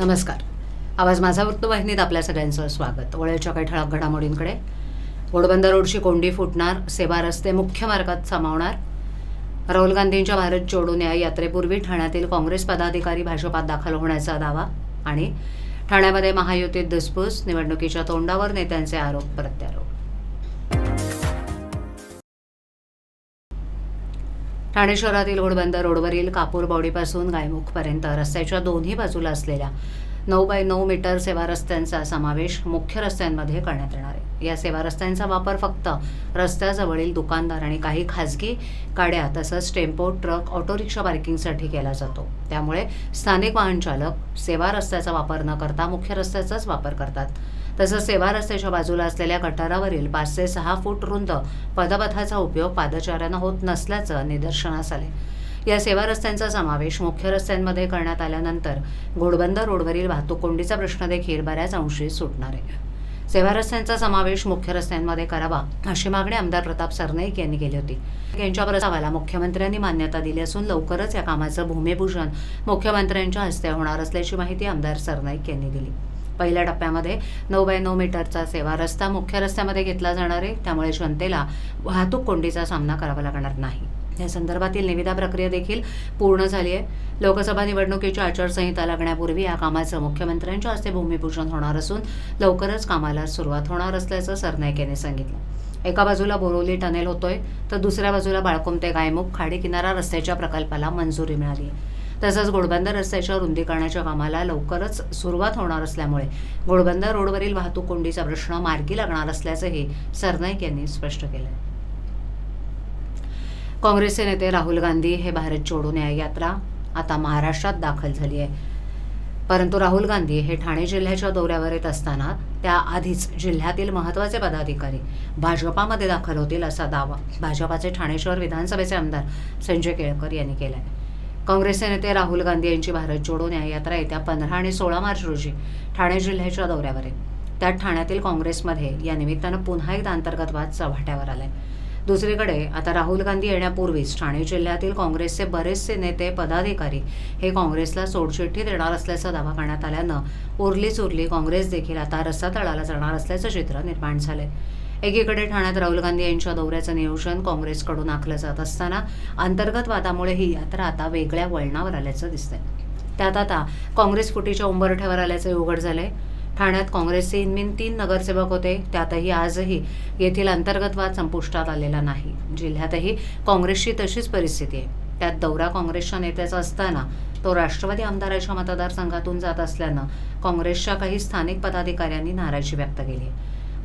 नमस्कार. आवाज माझा वृत्तवाहिनीत आपल्या सगळ्यांचं स्वागत. वळेच्या काही ठळक घडामोडींकडे. घोडबंदर रोडची कोंडी फुटणार सेवा रस्ते मुख्य मार्गात सामावणार. राहुल गांधींच्या भारत जोडो न्याय यात्रेपूर्वी ठाण्यातील काँग्रेस पदाधिकारी भाजपात दाखल होण्याचा दावा आणि ठाण्यामध्ये महायुतीत धुसफूस निवडणुकीच्या तोंडावर नेत्यांचे आरोप प्रत्यारोप. ठाणे शहरातील घोडबंदर रोडवरील कापूर बॉडीपासून गायमुखपर्यंत रस्त्याच्या दोन्ही बाजूला असलेल्या नऊ बाय नऊ मीटर सेवा रस्त्यांचा समावेश मुख्य रस्त्यांमध्ये करण्यात येणार आहे. या सेवा रस्त्यांचा वापर फक्त रस्त्याजवळील दुकानदार आणि काही खाजगी गाड्या तसंच टेम्पो ट्रक ऑटो रिक्षा पार्किंगसाठी केला जातो. त्यामुळे स्थानिक वाहन चालक सेवा रस्त्याचा वापर न करता मुख्य रस्त्याचाच वापर करतात. तसंच सेवा रस्त्याच्या बाजूला असलेल्या गटारावरील पाच ते सहा फूट रुंद पदपथाचा उपयोग पादचाऱ्यांना होत नसल्याचं निदर्शनास आले या सेवा रस्त्यांचा समावेश मुख्य रस्त्यांमध्ये करण्यात आल्यानंतर घोडबंदर रोडवरील वाहतूक कोंडीचा प्रश्न देखील बऱ्याच अंशी सुटणार आहे. सेवा रस्त्यांचा समावेश मुख्य रस्त्यांमध्ये करावा अशी मागणी आमदार प्रताप सरनाईक यांनी केली होती. यांच्या प्रस्तावाला मुख्यमंत्र्यांनी मान्यता दिली असून लवकरच या कामाचं भूमिपूजन मुख्यमंत्र्यांच्या हस्ते होणार असल्याची माहिती आमदार सरनाईक यांनी दिली. पहिल्या टप्प्यामध्ये नऊ बाय नऊ मीटरचा सेवा रस्ता मुख्य रस्त्यामध्ये घेतला जाणार आहे त्यामुळे जनतेला वाहतूक कोंडीचा सामना करावा लागणार नाही. या संदर्भातील निविदा प्रक्रिया देखील पूर्ण झाली आहे. लोकसभा निवडणुकीची आचारसंहिता लागण्यापूर्वी या कामाचं मुख्यमंत्र्यांच्या हस्ते भूमिपूजन होणार असून लवकरच कामाला सुरुवात होणार असल्याचं सरनाईक यांनी सांगितलं. एका बाजूला बोरोली टनेल होतोय तर दुसऱ्या बाजूला बाळकुमते गायमुख खाडी किनारा रस्त्याच्या प्रकल्पाला मंजुरी मिळाली. आहे तसंच घोडबंदर रस्त्याच्या रुंदीकरणाच्या कामाला लवकरच सुरुवात होणार असल्यामुळे घोडबंदर रोडवरील वाहतूक कोंडीचा प्रश्न मार्गी लागणार असल्याचंही सरनाईक यांनी स्पष्ट केलं काँग्रेसचे नेते राहुल गांधी हे भारत जोडो न्याय यात्रा आता महाराष्ट्रात दाखल झाली आहे. परंतु राहुल गांधी हे ठाणे जिल्ह्याच्या दौऱ्यावर येत असताना त्याआधीच जिल्ह्यातील महत्त्वाचे पदाधिकारी भाजपामध्ये दाखल होतील असा दावा भाजपाचे ठाणे शहर विधानसभेचे आमदार संजय केळकर यांनी केला आहे काँग्रेसचे नेते राहुल गांधी यांची भारत जोडो न्याययात्रा येत्या पंधरा आणि सोळा मार्च रोजी ठाणे जिल्ह्याच्या दौऱ्यावर आहे. त्यात ठाण्यातील काँग्रेसमध्ये या निमित्तानं पुन्हा एकदा अंतर्गत वाद चव्हाट्यावर आलाय. दुसरीकडे आता राहुल गांधी येण्यापूर्वीच ठाणे जिल्ह्यातील काँग्रेसचे बरेचसे नेते पदाधिकारी हे काँग्रेसला सोडचिठ्ठी देणार असल्याचा दावा करण्यात आल्यानं उरली चुरली काँग्रेस देखील आता रस्सातळाला जाणार असल्याचं चित्र निर्माण झालंय. एकीकडे ठाण्यात राहुल गांधी यांच्या दौऱ्याचं नियोजन काँग्रेसकडून आखलं जात असताना अंतर्गत वादामुळे ही यात्रा आता वेगळ्या वळणावर आल्याचं दिसतंय. त्यात आता काँग्रेस फुटीच्या उंबरठ्यावर आल्याचं उघड झालंय. ठाण्यात काँग्रेसचे इनमिन तीन नगरसेवक होते. त्यातही आजही येथील अंतर्गत वाद संपुष्टात आलेला नाही. जिल्ह्यातही काँग्रेसची तशीच परिस्थिती आहे. त्यात दौरा काँग्रेसच्या नेत्याचा असताना तो राष्ट्रवादी आमदाराच्या मतदारसंघातून जात असल्यानं काँग्रेसच्या काही स्थानिक पदाधिकाऱ्यांनी नाराजी व्यक्त केली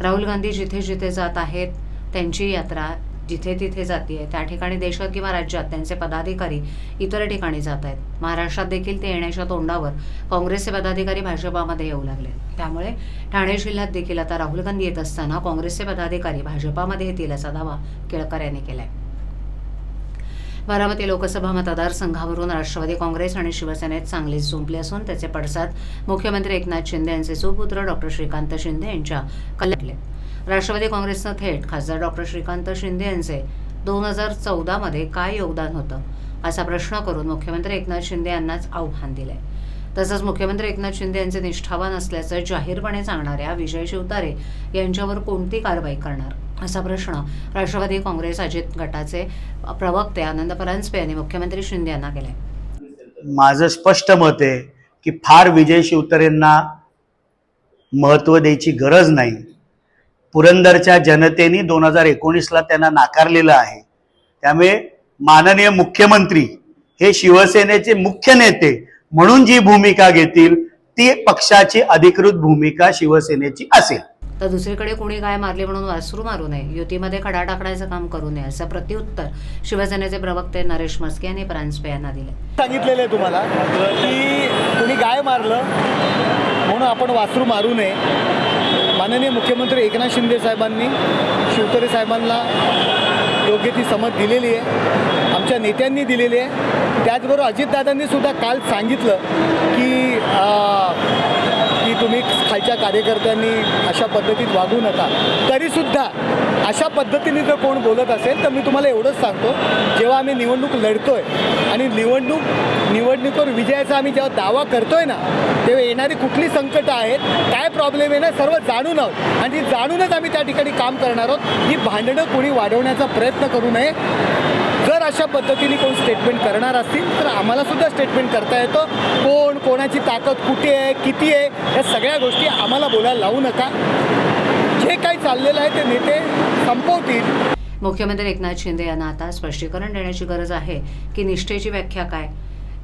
राहुल गांधी जिथे जिथे जात आहेत त्यांची यात्रा जिथे तिथे जाते त्या ठिकाणी देशात किंवा राज्यात त्यांचे पदाधिकारी इतर ठिकाणी जात आहेत महाराष्ट्रात देखील ते येण्याच्या तोंडावर काँग्रेसचे पदाधिकारी भाजपामध्ये येऊ लागले. त्यामुळे ठाणे जिल्ह्यात देखील आता राहुल गांधी येत असताना काँग्रेसचे पदाधिकारी भाजपामध्ये येतील असा दावा केळकर यांनी केलाय. बारामती लोकसभा मतदारसंघावरून राष्ट्रवादी काँग्रेस आणि शिवसेनेत चांगलीच जुंपली असून त्याचे पडसाद मुख्यमंत्री एकनाथ शिंदे यांचे सुपुत्र डॉक्टर श्रीकांत शिंदे यांच्या कल्याणले राष्ट्रवादी काँग्रेसनं थेट खासदार डॉक्टर श्रीकांत शिंदे यांचे दोन हजार चौदामध्ये काय योगदान होतं असा प्रश्न करून मुख्यमंत्री एकनाथ शिंदे यांनाच आव्हान दिलंय. तसंच मुख्यमंत्री एकनाथ शिंदे यांचे निष्ठावान असल्याचं जाहीरपणे सांगणाऱ्या विजय शिवतारे यांच्यावर कोणती कारवाई करणार असा प्रश्न राष्ट्रवादी काँग्रेस अजित गटाचे प्रवक्ते आनंद परांजपे यांनी मुख्यमंत्री शिंदे यांना केलाय. माझं स्पष्ट मत आहे की फार विजय शिवतारेंना महत्त्व द्यायची गरज नाही. पुरंदरच्या जनतेने दोन हजार एकोणीसला त्यांना नाकारलेलं आहे. त्यामुळे माननीय मुख्यमंत्री हे शिवसेनेचे मुख्य नेते म्हणून जी भूमिका घेतील ती पक्षाची अधिकृत भूमिका शिवसेनेची असेल. तर दुसरीकडे कोणी काय मारले म्हणून वासरू मारू नये युतीमध्ये खडा टाकण्याचं काम करू नये असं प्रत्युत्तर शिवसेनेचे प्रवक्ते नरेश म्हस्के यांनी परांजपे यांना दिले सांगितलेलं आहे तुम्हाला की कुणी गाय मारलं म्हणून आपण वासरू मारू नये. माननीय मुख्यमंत्री एकनाथ शिंदे साहेबांनी शिवतरे साहेबांना योग्य ती समज दिलेली आहे. आमच्या नेत्यांनी दिलेली आहे. त्याचबरोबर अजितदादांनी सुद्धा काल सांगितलं की की तुम्ही खालच्या कार्यकर्त्यांनी अशा पद्धतीत वागू नका. तरीसुद्धा अशा पद्धतीने जर कोण बोलत असेल तर मी तुम्हाला एवढंच सांगतो जेव्हा आम्ही निवडणूक लढतोय आणि निवडणूक निवडणुकीवर विजयाचा आम्ही जेव्हा दावा करतोय ना तेव्हा येणारी कुठली संकटं आहेत काय प्रॉब्लेम आहे ना सर्व जाणून आहोत. आणि ती जाणूनच आम्ही त्या ठिकाणी काम करणार आहोत. ही भांडणं कोणी वाढवण्याचा प्रयत्न करू नये जर अशा पद्धतीने कोण स्टेटमेंट करणार असतील तर आम्हाला सुद्धा स्टेटमेंट करता येतं. कोण कोणाची ताकद कुठे आहे किती आहे या सगळ्या गोष्टी आम्हाला बोलायला लावू नका. जे काही चाललेलं आहे ते नेते संपवतील. मुख्यमंत्री एकनाथ शिंदे यांना आता स्पष्टीकरण देण्याची गरज आहे की निष्ठेची व्याख्या काय?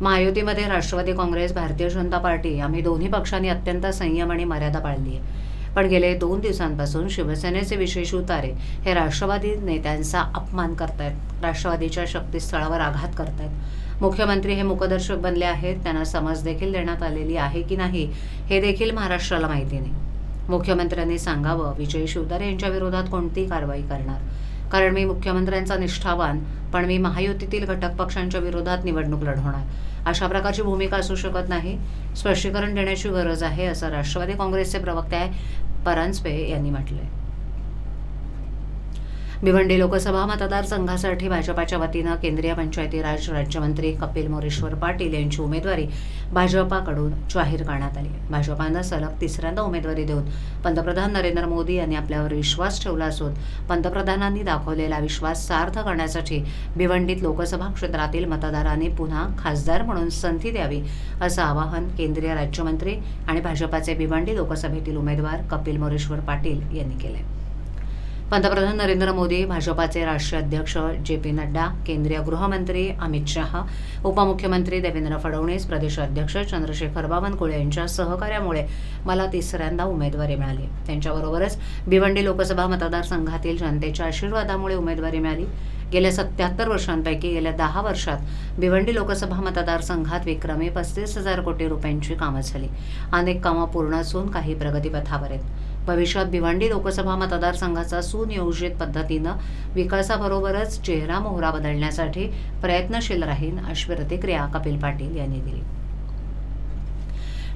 महायुतीमध्ये राष्ट्रवादी काँग्रेस भारतीय जनता पार्टी आम्ही दोन्ही पक्षांनी अत्यंत संयम आणि मर्यादा पाळली आहे. पण गेले दोन दिवसांपासून शिवसेनेचे विशेष उतारे हे राष्ट्रवादी नेत्यांचा अपमान करतायत. राष्ट्रवादीच्या शक्तीस्थळावर आघात करतायत. मुख्यमंत्री हे मुखदर्शक बनले आहेत. त्यांना समज देखील देण्यात आलेली आहे की नाही हे देखील महाराष्ट्राला माहिती नाही. मुख्यमंत्र्यांनी सांगावं विजय शिवतारे यांच्या विरोधात कोणती कारवाई करणार? कारण मी मुख्यमंत्र्यांचा निष्ठावान पण मी महायुतीतील घटक पक्षांच्या विरोधात निवडणूक लढवणार. अशा प्रकारची भूमिका असू शकत नाही. स्पष्टीकरण देण्याची गरज आहे असं राष्ट्रवादी काँग्रेसचे प्रवक्ते परांजपे यांनी म्हटलं आहे भिवंडी लोकसभा मतदारसंघासाठी भाजपाच्या वतीनं केंद्रीय पंचायती राज राज्यमंत्री कपिल मोरेश्वर पाटील यांची उमेदवारी भाजपाकडून जाहीर करण्यात आली. भाजपानं सलग तिसऱ्यांदा उमेदवारी देऊन पंतप्रधान नरेंद्र मोदी यांनी आपल्यावर विश्वास ठेवला असून पंतप्रधानांनी दाखवलेला विश्वास सार्थ करण्यासाठी भिवंडीत लोकसभा क्षेत्रातील मतदारांनी पुन्हा खासदार म्हणून संधी द्यावी असं आवाहन केंद्रीय राज्यमंत्री आणि भाजपाचे भिवंडी लोकसभेतील उमेदवार कपिल मोरेश्वर पाटील यांनी केले पंतप्रधान नरेंद्र मोदी भाजपाचे राष्ट्रीय अध्यक्ष जे पी नड्डा केंद्रीय गृहमंत्री अमित शहा उपमुख्यमंत्री देवेंद्र फडणवीस प्रदेश अध्यक्ष चंद्रशेखर बावनकुळे यांच्या सहकार्यामुळे मला तिसऱ्यांदा उमेदवारी मिळाली. त्यांच्याबरोबरच भिवंडी लोकसभा मतदारसंघातील जनतेच्या आशीर्वादामुळे उमेदवारी मिळाली. गेल्या सत्याहत्तर वर्षांपैकी गेल्या दहा वर्षात भिवंडी लोकसभा मतदारसंघात विक्रमी पस्तीस हजार कोटी रुपयांची कामं झाली. अनेक कामं पूर्ण असून काही प्रगतीपथावर आहेत. भविष्यात भिवंडी लोकसभा मतदारसंघाचा सुनियोजित पद्धतीनं विकासाबरोबरच चेहरा मोहरा बदलण्यासाठी प्रयत्नशील राहीन अशी प्रतिक्रिया कपिल पाटील यांनी दिली.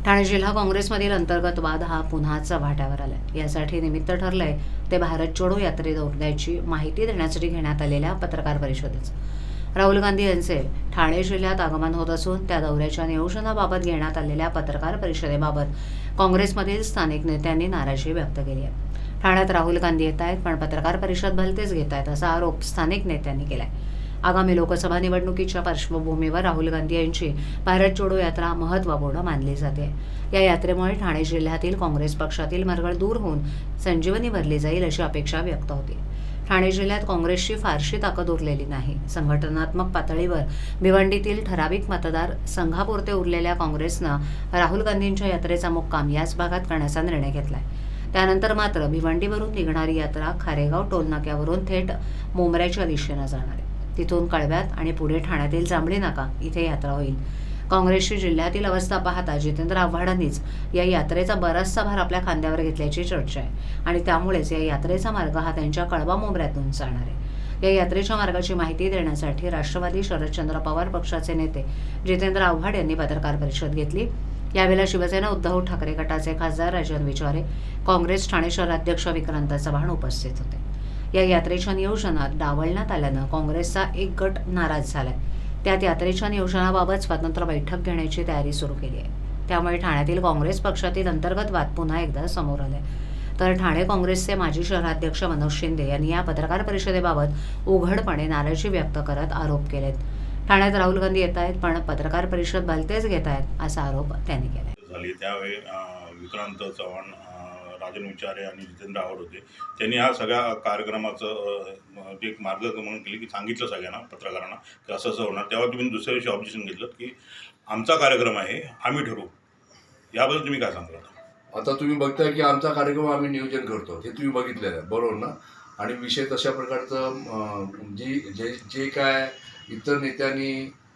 ठाणे जिल्हा काँग्रेसमधील अंतर्गत वाद हा पुन्हा चव्हाट्यावर आलाय. यासाठी निमित्त ठरलंय ते भारत छोडो यात्रे दौडण्याची माहिती देण्यासाठी घेण्यात आलेल्या पत्रकार परिषदेचं. राहुल गांधी यांचे ठाणे जिल्ह्यात आगमन होत असून त्या दौऱ्याच्या नियोजनाबाबत घेण्यात आलेल्या पत्रकार परिषदेबाबत काँग्रेसमधील स्थानिक नेत्यांनी नाराजी व्यक्त केली आहे. ठाण्यात राहुल गांधी येत आहेत पण पत्रकार परिषद भलतेच घेत आहेत असा आरोप स्थानिक नेत्यांनी केलाय. आगामी लोकसभा निवडणुकीच्या पार्श्वभूमीवर राहुल गांधी यांची भारत जोडो यात्रा महत्त्वपूर्ण मानली जाते. या यात्रेमुळे ठाणे जिल्ह्यातील काँग्रेस पक्षातील मरगळ दूर होऊन संजीवनी भरली जाईल अशी अपेक्षा व्यक्त होती. ठाणे जिल्ह्यात काँग्रेसची फारशी ताकद उरलेली नाही. संघटनात्मक पातळीवर भिवंडीतील ठराविक मतदार संघापुरते उरलेल्या काँग्रेसनं राहुल गांधींच्या यात्रेचा मुक्काम याच भागात करण्याचा निर्णय घेतलाय. त्यानंतर मात्र भिवंडीवरून निघणारी यात्रा खारेगाव टोलनाक्यावरून थेट मुंबऱ्याच्या दिशेनं जाणार आहे. तिथून कळव्यात आणि पुढे ठाण्यातील जांभळी नाका इथे यात्रा होईल. काँग्रेसची जिल्ह्यातील अवस्था पाहता जितेंद्र आव्हाडांनीच या यात्रेचा बराचसा भार आपल्या खांद्यावर घेतल्याची चर्चा आहे. आणि त्यामुळेच या यात्रेचा मार्ग हा त्यांच्या कळवा मोबऱ्यातून जाणार आहे. या यात्रेच्या मार्गाची माहिती देण्यासाठी राष्ट्रवादी शरदचंद्र पवार पक्षाचे नेते जितेंद्र आव्हाड यांनी पत्रकार परिषद घेतली. यावेळेला शिवसेना उद्धव ठाकरे गटाचे खासदार राजन विचारे काँग्रेस ठाणे शहराध्यक्ष विक्रांत चव्हाण उपस्थित होते. या यात्रेच्या नियोजनात डावलण्यात आल्यानं काँग्रेसचा एक गट नाराज झालाय. त्यात यात्रेच्या नियोजनाबाबत स्वतंत्र बैठक घेण्याची तयारी सुरू केली आहे. त्यामुळे ठाण्यातील काँग्रेस पक्षातील अंतर्गत वाद पुन्हा एकदा समोर आले. तर ठाणे काँग्रेसचे माजी शहराध्यक्ष मनोज शिंदे यांनी या पत्रकार परिषदेबाबत उघडपणे नाराजी व्यक्त करत आरोप केलेत. ठाण्यात राहुल गांधी येत आहेत पण पत्रकार परिषद भलतेच घेत आहेत असा आरोप त्यांनी केला झाली. त्यावेळी विक्रांत चव्हाण राजन विचारे आणि जितेंद्र आवड होते. त्यांनी ह्या सगळ्या कार्यक्रमाचं जे एक मार्गक्रमण केली की सांगितलं सगळ्यांना पत्रकारांना की असं असं होणार. तेव्हा तुम्ही दुसऱ्या दिवशी ऑब्जेक्शन घेतलं की आमचा कार्यक्रम आहे आम्ही ठरवू. याबद्दल तुम्ही काय सांगता? आता तुम्ही बघताय की आमचा कार्यक्रम आम्ही नियोजन करतो. हे तुम्ही बघितलेलं आहे बरोबर ना? आणि विषय तशा प्रकारचं जी जे जे काय इतर नेत्यांनी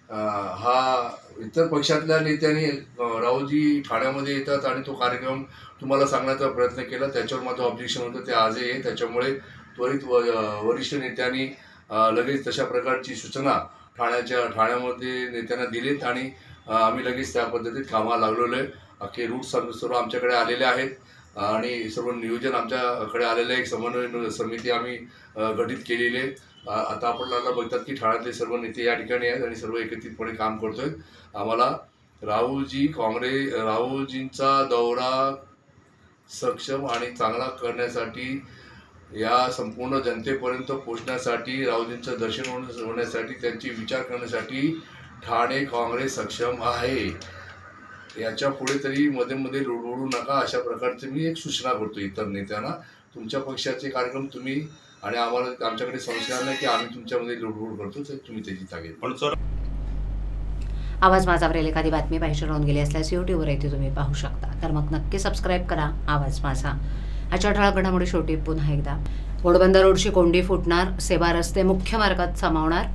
हा इतर पक्षातल्या नेत्यांनी राहुलजी ठाण्यामध्ये येतात आणि तो कार्यक्रम तुम्हाला सांगण्याचा प्रयत्न केला. त्याच्यावर माझं ऑब्जेक्शन होतं. ते आजही आहे. त्याच्यामुळे त्वरित व वरिष्ठ नेत्यांनी लगेच तशा प्रकारची सूचना ठाण्याच्या ठाण्यामध्ये नेत्यांना दिलीत आणि आम्ही लगेच त्या पद्धतीत कामाला लागलेलो आहे. अख्खे रूट सर्व सर्व आमच्याकडे आलेले आहेत. आणि सर्व नियोजन आमच्याकडे आलेलं एक समन्वय समिती आम्ही गठीत केलेली आहे. आता आपल्याला बघतात की ठाण्यातले सर्व नेते या ठिकाणी आहेत आणि सर्व एकत्रितपणे काम करतोय. आम्हाला राहुलजी काँग्रेस राहुलजींचा दौरा सक्षम आणि चांगला करण्यासाठी या संपूर्ण जनतेपर्यंत पोहोचण्यासाठी राहुलजींचं दर्शन होण्यासाठी त्यांची विचार करण्यासाठी ठाणे काँग्रेस सक्षम आहे. याच्यापुढे तरी मध्ये मध्ये लुडबुडू नका अशा प्रकारची मी एक सूचना करतो इतर नेत्यांना. तुमच्या पक्षाचे कार्यक्रम तुम्ही आणि आम्हाला आमच्याकडे संशय नाही की आम्ही तुमच्यामध्ये लुडबुड करतो तर तुम्ही त्याची ताकीद पण सर आवाज माझावर एखादी बातमी पाहिजे राहून गेली असल्यास यूट्यूबवर येथे तुम्ही पाहू शकता. तर मग नक्की सबस्क्राईब करा आवाज माझा. आजच्या ठळक घडामोडी शेवटी पुन्हा एकदा. घोडबंदर रोडची कोंडी फुटणार सेवा रस्ते मुख्य मार्गात सामावणार.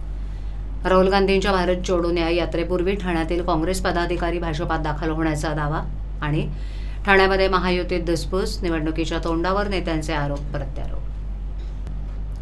राहुल गांधींच्या भारत जोडो न्याय यात्रेपूर्वी ठाण्यातील काँग्रेस पदाधिकारी भाजपात दाखल होण्याचा दावा आणि ठाण्यामध्ये महायुतीत धुसफूस निवडणुकीच्या तोंडावर नेत्यांचे आरोप प्रत्यारोप.